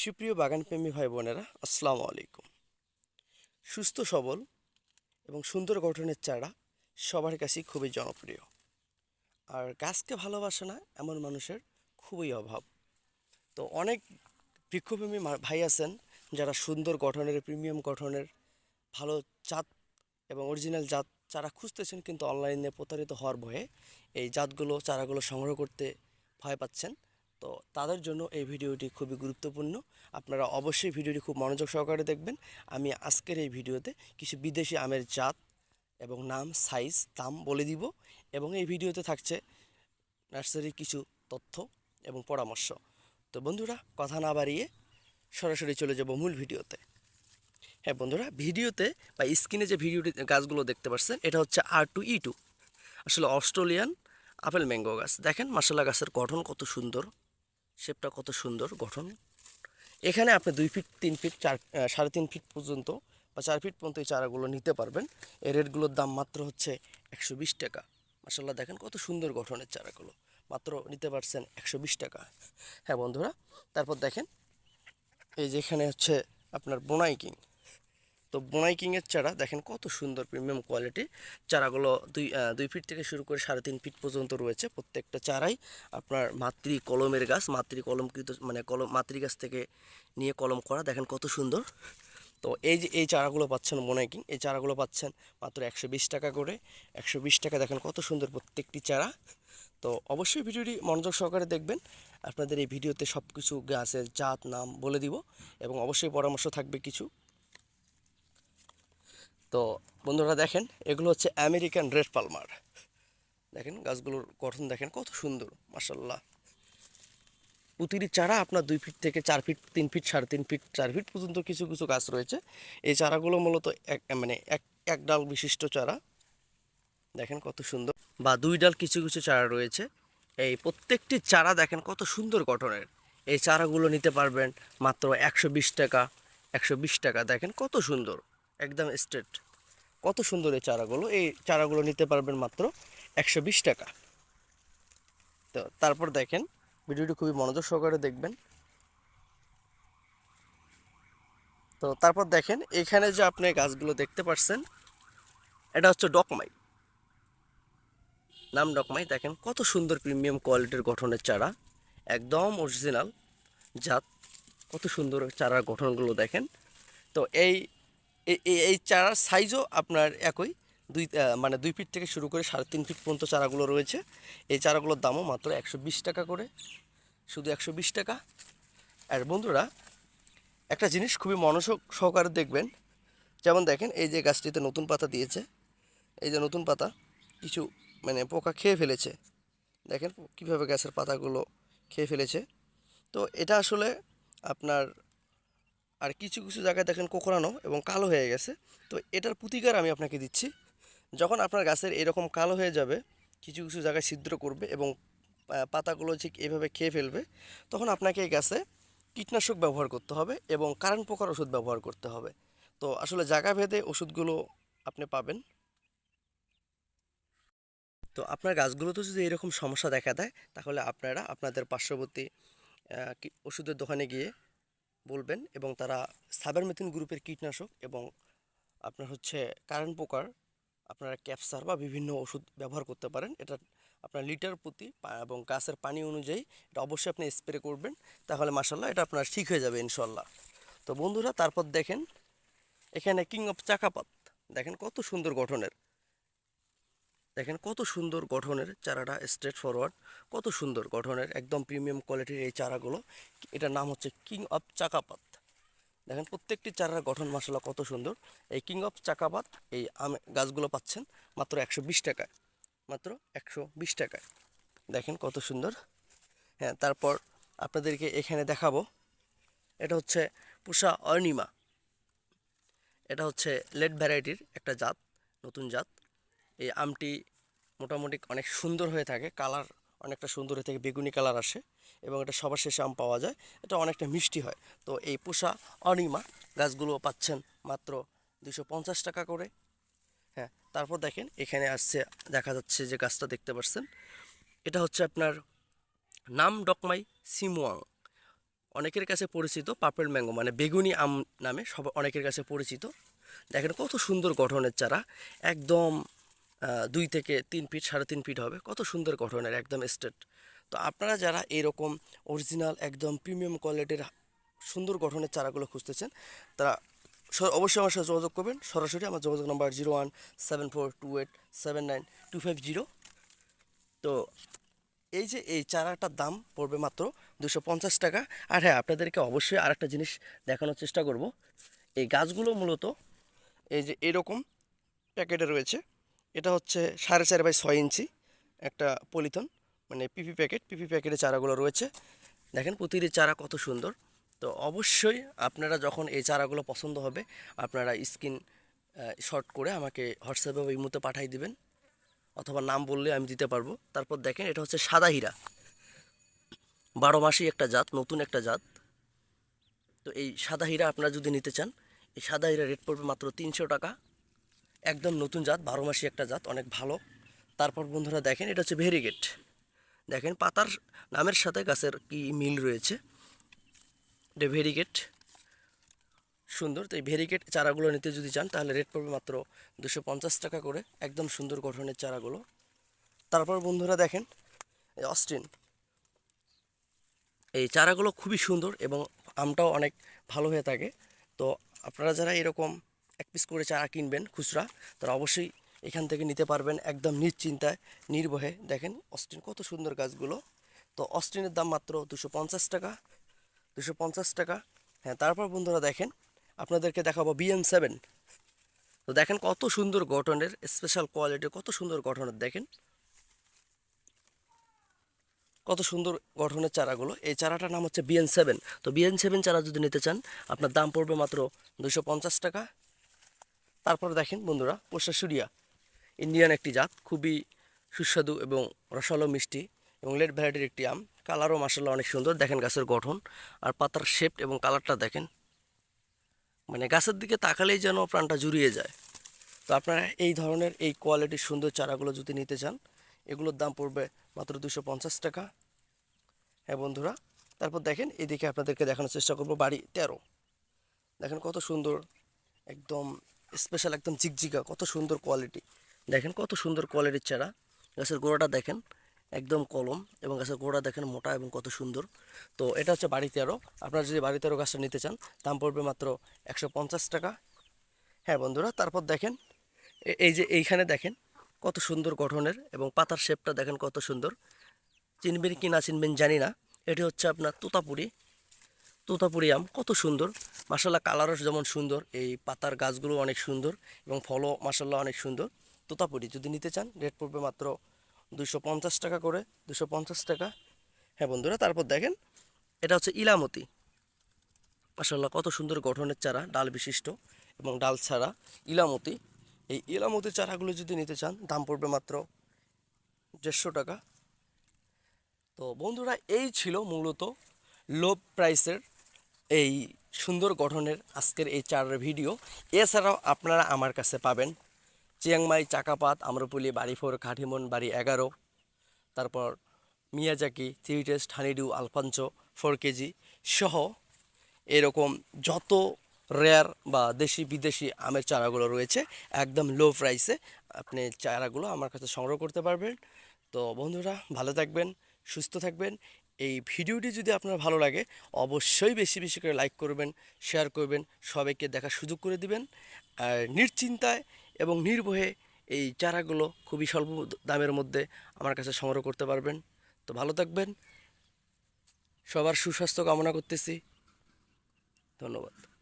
সুপ্রিয় বাগানপ্রেমী ভাই বোনেরা, আসসালামু আলাইকুম। সুস্থ, সবল এবং সুন্দর গঠনের চারা সবার কাছেই খুবই জনপ্রিয়। আর গাছকে ভালোবাসে না, এমন মানুষের খুবই অভাব। তো অনেক বৃক্ষপ্রেমী ভাই আছেন যারা সুন্দর গঠনের, প্রিমিয়াম গঠনের, ভালো জাত এবং অরিজিনাল জাত চারা খুঁজতেছেন কিন্তু অনলাইনে প্রতারিত হওয়ার ভয়ে এই জাতগুলো, চারাগুলো সংগ্রহ করতে ভয় পাচ্ছেন। তো তাদের জন্য এই ভিডিওটি খুবই গুরুত্বপূর্ণ। আপনারা অবশ্যই ভিডিওটি খুব মনোযোগ সহকারে দেখবেন। আমি আজকের এই ভিডিওতে কিছু বিদেশি আমের জাত এবং নাম সাইজ দাম বলে দিব এবং এই ভিডিওতে থাকছে নার্সারির কিছু তথ্য এবং পরামর্শ। তো বন্ধুরা, কথা না বাড়িয়ে সরাসরি চলে যাব মূল ভিডিওতে। হ্যাঁ বন্ধুরা, ভিডিওতে বা স্ক্রিনে যে ভিডিওটি গাছগুলো দেখতে পাচ্ছেন, এটা হচ্ছে আর টু ই টু আসলে অস্ট্রেলিয়ান আপেল ম্যাঙ্গো গাছ। দেখেন মাসালা গাছের গঠন কত সুন্দর। শেপটা কত সুন্দর গঠন। এখানে আপনি দুই ফিট, তিন ফিট, চার সাড়ে তিন ফিট পর্যন্ত বা চার ফিট পর্যন্ত এই চারাগুলো নিতে পারবেন। এর রেটগুলোর দাম মাত্র হচ্ছে একশো বিশ টাকা। মাসাল্লাহ দেখেন কত সুন্দর গঠনের চারাগুলো। মাত্র নিতে পারছেন একশো বিশ টাকা। হ্যাঁ বন্ধুরা, তারপর দেখেন, এই যেখানে হচ্ছে আপনার বোনাই কিং। তো বোনাই কিংয়ের চারা, দেখেন কত সুন্দর প্রিমিয়াম কোয়ালিটি চারাগুলো দুই দুই ফিট থেকে শুরু করে সাড়ে তিন ফিট পর্যন্ত রয়েছে প্রত্যেকটা চারাই। আপনার মাতৃ কলমের গাছ, মাতৃ কলমকৃত মানে কলম, মাতৃ গাছ থেকে নিয়ে কলম করা, দেখেন কত সুন্দর। তো এই যে, এই চারাগুলো পাচ্ছেন বোনাই কিং এই চারাগুলো পাচ্ছেন মাত্র একশো বিশ টাকা করে। একশো বিশ টাকা দেখেন কত সুন্দর প্রত্যেকটি চারা। তো অবশ্যই ভিডিওটি মনোযোগ সহকারে দেখবেন। আপনাদের এই ভিডিওতে সব কিছু গাছের জাত, নাম বলে দিব এবং অবশ্যই পরামর্শ থাকবে কিছু। তো বন্ধুরা দেখেন, এগুলো হচ্ছে আমেরিকান রেড পালমার। দেখেন গাছগুলোর গঠন দেখেন, কত সুন্দর মাসাল্লাহ প্রতিটি চারা আপনার দুই ফিট থেকে চার ফিট, তিন ফিট, সাড়ে তিন ফিট, চার ফিট পর্যন্ত কিছু কিছু গাছ রয়েছে। এই চারাগুলো মূলত এক মানে এক এক ডাল বিশিষ্ট চারা। দেখেন কত সুন্দর, বা দুই ডাল কিছু কিছু চারা রয়েছে। এই প্রত্যেকটি চারা দেখেন কত সুন্দর গঠনের। এই চারাগুলো নিতে পারবেন মাত্র একশো বিশ টাকা, একশো বিশ টাকা, দেখেন কত সুন্দর। একদম স্ট্রেট কত সুন্দর এই চারাগুলো। এই চারাগুলো নিতে পারবেন মাত্র একশো বিশ টাকা। তো তারপর দেখেন, ভিডিওটি খুবই মনোযোগ সহকারে দেখবেন। তো তারপর দেখেন, এখানে যে আপনি গাছগুলো দেখতে পাচ্ছেন এটা হচ্ছে ডকমাই। নাম ডকমাই, দেখেন কত সুন্দর প্রিমিয়াম কোয়ালিটির গঠনের চারা। একদম অরিজিনাল জাত। কত সুন্দর চারার গঠনগুলো দেখেন। তো এই এই- চারার সাইজও আপনার একই। দুই মানে দুই ফিট থেকে শুরু করে সাড়ে তিন ফিট পর্যন্ত চারাগুলো রয়েছে। এই চারাগুলোর দামও মাত্র একশো বিশ টাকা করে। শুধু একশো বিশ টাকা। আর বন্ধুরা, একটা জিনিস খুবই মনোযোগ সহকারে দেখবেন। যেমন দেখেন, এই যে গাছটিতে নতুন পাতা দিয়েছে। এই যে নতুন পাতা কিছু মানে পোকা খেয়ে ফেলেছে। দেখেন কীভাবে গাছের পাতাগুলো খেয়ে ফেলেছে। তো এটা আসলে আপনার আর কিছু কিছু জায়গায় দেখেন কোকড়ানো এবং কালো হয়ে গেছে। তো এটার প্রতিকার আমি আপনাকে দিচ্ছি। যখন আপনার গাছের এরকম কালো হয়ে যাবে, কিছু কিছু জায়গায় ছিদ্র করবে এবং পাতাগুলো ঠিক এভাবে খেয়ে ফেলবে, তখন আপনাকে এই গাছে কীটনাশক ব্যবহার করতে হবে এবং কারেন্ট পোকার ওষুধ ব্যবহার করতে হবে। তো আসলে জায়গা ভেদে ওষুধগুলো আপনি পাবেন। তো আপনার গাছগুলোতে যদি এরকম সমস্যা দেখা দেয়, তাহলে আপনারা আপনাদের পার্শ্ববর্তী ওষুধের দোকানে গিয়ে বলবেন এবং তারা সাইবারমেথিন গ্রুপের কীটনাশক এবং আপনার হচ্ছে কারেন্ট পোকার আপনারা ক্যাপসার বা বিভিন্ন ওষুধ ব্যবহার করতে পারেন। এটা আপনার লিটার প্রতি এবং গাছের পানি অনুযায়ী এটা অবশ্যই আপনি স্প্রে করবেন। তাহলে মাসাল্লাহ এটা আপনার ঠিক হয়ে যাবে ইনশাল্লাহ তো বন্ধুরা, তারপর দেখেন, এখানে কিং অফ চাকাপাত দেখেন কত সুন্দর গঠনের। দেখেন কত সুন্দর গঠনের চারাটা স্ট্রেট ফরওয়ার্ড কত সুন্দর গঠনের একদম প্রিমিয়াম কোয়ালিটির এই চারাগুলো। এটার নাম হচ্ছে কিং অফ চাকাপাত দেখেন প্রত্যেকটি চারার গঠন মশলা কত সুন্দর। এই কিং অফ চাকাপাত এই আম গাছগুলো পাচ্ছেন মাত্র একশো বিশ টাকায়। মাত্র একশো বিশ টাকায়। দেখেন কত সুন্দর। হ্যাঁ তারপর আপনাদেরকে এখানে দেখাবো। এটা হচ্ছে পুষা অর্ণিমা এটা হচ্ছে লেড ভ্যারাইটির একটা জাত, নতুন জাত। এই আমটি মোটামুটি অনেক সুন্দর হয়ে থাকে। কালার অনেকটা সুন্দর হয়ে থাকে, বেগুনি কালার আসে এবং এটা সবার শেষে আম পাওয়া যায়। এটা অনেকটা মিষ্টি হয়। তো এই পোষা অনিমা গাছগুলো পাচ্ছেন মাত্র দুশো পঞ্চাশ টাকা করে। হ্যাঁ তারপর দেখেন এখানে আসছে, দেখা যাচ্ছে যে গাছটা দেখতে পাচ্ছেন। এটা হচ্ছে আপনার নাম ডকমাই সিমুয়াং। অনেকের কাছে পরিচিত পাপেল ম্যাঙ্গো মানে বেগুনি আম নামে সব অনেকের কাছে পরিচিত। দেখেন কত সুন্দর গঠনের চারা। একদম দুই থেকে তিন ফিট, সাড়ে তিন ফিট হবে। কত সুন্দর গঠনের, একদম স্টেট তো আপনারা যারা এরকম অরিজিনাল একদম প্রিমিয়াম কোয়ালিটির সুন্দর গঠনের চারাগুলো খুঁজতেছেন, তারা অবশ্যই আমার সাথে যোগাযোগ করবেন। সরাসরি আমার যোগাযোগ number zero one seven four two eight seven nine two five zero তো এই যে এই চারাটার দাম পড়বে মাত্র দুশো পঞ্চাশ টাকা। আর হ্যাঁ আপনাদেরকে অবশ্যই আর একটা জিনিস দেখানোর চেষ্টা করব। এই গাছগুলো মূলত এই যে এরকম প্যাকেটে রয়েছে। এটা হচ্ছে সাড়ে চার বাই ছয় ইঞ্চি একটা পলিথন মানে পিপি প্যাকেট। পিপি প্যাকেটে চারাগুলো রয়েছে। দেখেন প্রতিটি চারা কত সুন্দর। তো অবশ্যই আপনারা যখন এই চারাগুলো পছন্দ হবে, আপনারা স্ক্রিন শর্ট করে আমাকে হোয়াটসঅ্যাপে বা ইমোতে পাঠিয়ে দিবেন, অথবা নাম বললে আমি দিতে পারব। তারপর দেখেন এটা হচ্ছে সাদা হীরা। বারো মাসই একটা জাত, নতুন একটা জাত। তো এই সাদা হীরা আপনারা যদি নিতে চান, এই সাদা হীরা রেট পড়বে মাত্র তিনশো টাকা। একদম নতুন জাত, বারো মাসি একটা জাত, অনেক ভালো। তারপর বন্ধুরা দেখেন, এটা হচ্ছে ভেরিগেট। দেখেন, পাতার নামের সাথে গাছের কি মিল রয়েছে। এটা ভেরিগেট। সুন্দর, তো এই ভেরিগেট চারাগুলো নিতে যদি চান, তাহলে রেট পড়বে মাত্র দুশো পঞ্চাশ টাকা করে। একদম সুন্দর গঠনের চারাগুলো। তারপর বন্ধুরা দেখেন, এই অস্টিন। এই চারাগুলো খুবই সুন্দর এবং আমটাও অনেক ভালো হয়ে থাকে। তো আপনারা যারা এরকম এক পিস করে চারা কিনবেন খুচরা, তারা অবশ্যই এখান থেকে নিতে পারবেন একদম নিশ্চিন্তায়, নির্ভয়ে। দেখেন অস্টিন কত সুন্দর গাছগুলো। তো অস্টিনের দাম মাত্র দুশো পঞ্চাশ টাকা, দুশো পঞ্চাশ টাকা। হ্যাঁ তারপর বন্ধুরা দেখেন, আপনাদেরকে দেখাবো বিএম সেভেন তো দেখেন কত সুন্দর গঠনের স্পেশাল কোয়ালিটির কত সুন্দর গঠনের, দেখেন। কত সুন্দর গঠনের চারাগুলো। এই চারাটার নাম হচ্ছে বিএন সেভেন তো বিএন সেভেন চারা যদি নিতে চান, আপনার দাম পড়বে মাত্র দুশো টাকা। তারপর দেখেন বন্ধুরা, পোষা ইন্ডিয়ান একটি জাত, খুবই সুস্বাদু এবং রসালো মিষ্টি এবং লেট ভ্যারাইটির একটি আম। কালারও মাসাল্লাহ অনেক সুন্দর, দেখেন গাছের গঠন আর পাতার শেপ এবং কালারটা দেখেন। মানে গাছের দিকে তাকালেই যেন প্রাণটা জুড়িয়ে যায়। তো আপনারা এই ধরনের এই কোয়ালিটির সুন্দর চারাগুলো যদি নিতে চান, এগুলোর দাম পড়বে মাত্র দুশো পঞ্চাশ টাকা। হ্যাঁ বন্ধুরা, তারপর দেখেন এদিকে আপনাদেরকে দেখানোর চেষ্টা করব, বাড়ি তেরো। দেখেন কত সুন্দর, একদম স্পেশাল একদম ঝিকঝিকা কত সুন্দর কোয়ালিটি দেখেন কত সুন্দর কোয়ালিটির চারা। গাছের গোড়াটা দেখেন একদম কলম এবং গাছের গোড়া দেখেন মোটা এবং কত সুন্দর। তো এটা হচ্ছে বাড়িতে আরও আপনারা যদি বাড়িতে আরও গাছটা নিতে চান, দাম পড়বে মাত্র একশো পঞ্চাশ টাকা। হ্যাঁ বন্ধুরা, তারপর দেখেন এই যে এইখানে দেখেন কত সুন্দর গঠনের এবং পাতার শেপটা দেখেন কত সুন্দর। চিনবেন কি না, চিনবেন জানি না। এটি হচ্ছে আপনার তোতাপুরি। তোতাপুরি আম কত সুন্দর। মাসাল্লাহ কালারও যেমন সুন্দর, এই পাতার গাছগুলো অনেক সুন্দর এবং ফলও মাসাল্লাহ অনেক সুন্দর। তোতাপুরি যদি নিতে চান রেট পড়বে মাত্র দুশো পঞ্চাশ টাকা করে দুশো পঞ্চাশ টাকা। হ্যাঁ বন্ধুরা, তারপর দেখেন, এটা হচ্ছে ইলামতি। মাসাল্লাহ কত সুন্দর গঠনের চারা, ডাল বিশিষ্ট এবং ডাল ছাড়া ইলামতি। এই ইলামতি চারাগুলো যদি নিতে চান, দাম পড়বে মাত্র দেড়শো টাকা। তো বন্ধুরা, এই ছিল মূলত লো প্রাইসের এই সুন্দর গঠনের আজকের এই চারের ভিডিও। এছাড়াও আপনারা আমার কাছে পাবেন চিয়াংমাই, চাকাপাত, আম্রপুলি বাড়ি ফোর কাঠিমন, বাড়ি এগারো, তারপর Miyazaki, three taste, honeydew, Alphonso, four KG সহ এরকম যত রেয়ার বা দেশি, বিদেশি আমের চারাগুলো রয়েছে, একদম লো প্রাইসে আপনি চারাগুলো আমার কাছে সংগ্রহ করতে পারবেন। তো বন্ধুরা, ভালো থাকবেন, সুস্থ থাকবেন। এই ভিডিওটি যদি আপনার ভালো লাগে, অবশ্যই বেশি বেশি করে লাইক করবেন, শেয়ার করবেন, সবাইকে দেখার সুযোগ করে দিবেন। আর নিশ্চিন্তায় এবং নির্ভয়ে এই চারাগুলো খুবই স্বল্প দামের মধ্যে আমার কাছে সংগ্রহ করতে পারবেন। তো ভালো থাকবেন। সবার সুস্বাস্থ্য কামনা করতেছি। ধন্যবাদ।